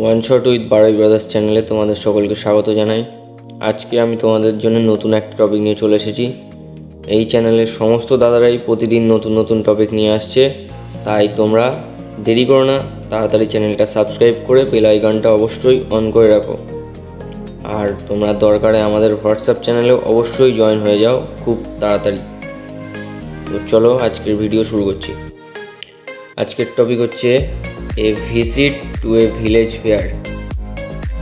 One shot with Baroi brothers চ্যানেলে তোমাদের সকলকে স্বাগত জানাই। আজকে আমি তোমাদের জন্য নতুন একটা টপিক নিয়ে চলে এসেছি। এই চ্যানেলের সমস্ত দাদারাই প্রতিদিন নতুন নতুন টপিক নিয়ে আসছে। তাই তোমরা দেরি করো না, তাড়াতাড়ি চ্যানেলটা সাবস্ক্রাইব করে বেল আইকনটা অবশ্যই অন করে রাখো। আর তোমরা দরকারে আমাদের হোয়াটসঅ্যাপ চ্যানেলেও অবশ্যই জয়েন হয়ে যাও খুব তাড়াতাড়ি। তো চলো আজকের ভিডিও শুরু করছি। আজকের টপিক হচ্ছে a visit to a village fair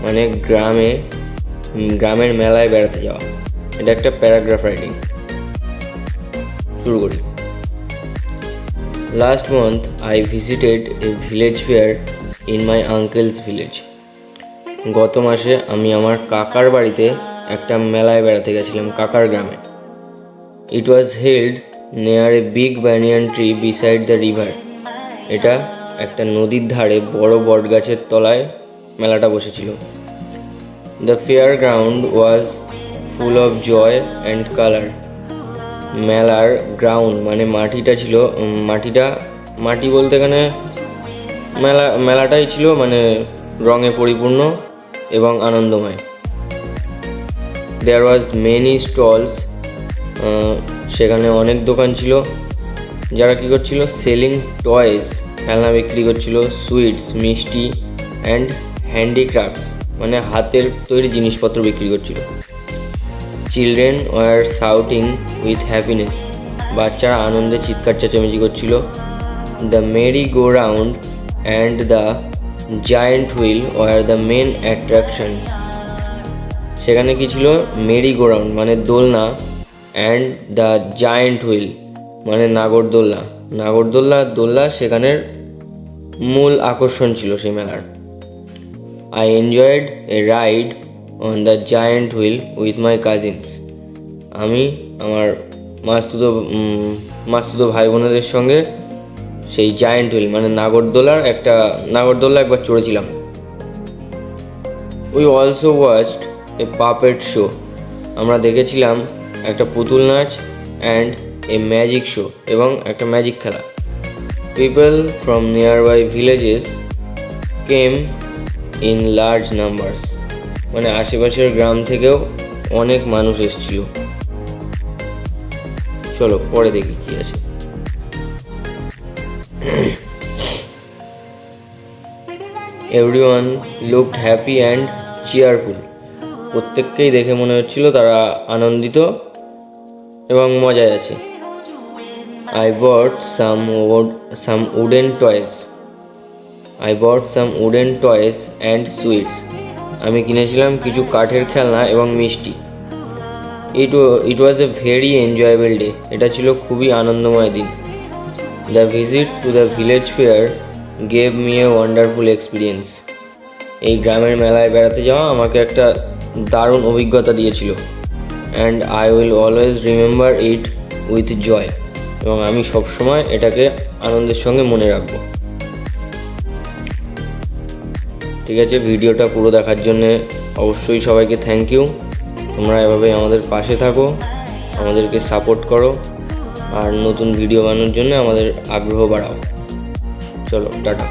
মানে গ্রামে গ্রামের মেলায় বেড়াতে যাওয়া। এটা একটা প্যারাগ্রাফ রাইটিং। শুরু করি। Last month I visited a village fair in my uncle's village গত মাসে আমি আমার কাকার বাড়িতে একটা মেলায় বেড়াতে গেছিলাম, কাকার গ্রামে। It was held near a big banyan tree beside the river এটা একটা নদীর ধারে বড় বট গাছের তলায় মেলাটা বসেছিল। The fair ground was full of joy and colour মেলার গ্রাউন্ড মানে মাটিটা ছিল মাটিটা, মাটি বলতে এখানে মেলা, মেলাটাই ছিল মানে রঙে পরিপূর্ণ এবং আনন্দময়। দেয়ার ওয়াজ মেনি স্টলস সেখানে অনেক দোকান ছিল। যারা কী করছিল? সেলিং টয়েস খেলনা বিক্রি করছিল সুইটস মিষ্টি অ্যান্ড হ্যান্ডিক্রাফটস মানে হাতের তৈরি জিনিসপত্র বিক্রি করছিল। Children were shouting with happiness বাচ্চারা আনন্দে চিৎকার চেঁচামেচি করছিল। The merry go round and the giant wheel were the main attraction সেখানে কি ছিল? মেরি গো রাউন্ড মানে দোলনা অ্যান্ড দ্য জায়েন্ট হুইল মানে নাগরদোল্লা। নাগরদোল্লা, দোল্লা সেখানের মূল আকর্ষণ ছিল সেই মেলার। I enjoyed a ride on the giant wheel with my cousins আমি আমার মাস্তুতো মাস্তুতো ভাই বোনেদের সঙ্গে সেই জায়েন্ট হুইল মানে নাগরদোলার একটা, নাগরদোল্লা একবার চড়েছিলাম। We also watched a puppet show আমরা দেখেছিলাম একটা পুতুল নাচ অ্যান্ড এ ম্যাজিক শো এবং একটা ম্যাজিক খেলা। People from nearby villages came in large numbers মানে আশেপাশের গ্রাম থেকেও অনেক মানুষ এসেছিল। চলো, পরে দেখি কি আছে। Everyone looked happy and cheerful প্রত্যেককেই দেখে মনে হচ্ছিল তারা আনন্দিত এবং মজায় আছে। I bought some some wooden toys I bought some wooden toys and sweets আমি কিনেছিলাম কিছু কাঠের খেলনা এবং মিষ্টি। It it was a very enjoyable day এটা ছিল খুবই আনন্দময় দিন। The visit to the village fair gave me a wonderful experience এই গ্রামের মেলায় বেড়াতে যাওয়া আমাকে একটা দারুণ অভিজ্ঞতা দিয়েছিল। And I will always remember it with joy এবং আমি সবসময় এটাকে আনন্দের সঙ্গে মনে রাখব। ঠিক আছে, ভিডিওটা পুরো দেখার জন্যে অবশ্যই সবাইকে থ্যাংক ইউ তোমরা এভাবে আমাদের পাশে থাকো, আমাদেরকে সাপোর্ট করো, আর নতুন ভিডিও বানানোর জন্য আমাদের আগ্রহ বাড়াও। চলো, টাটা।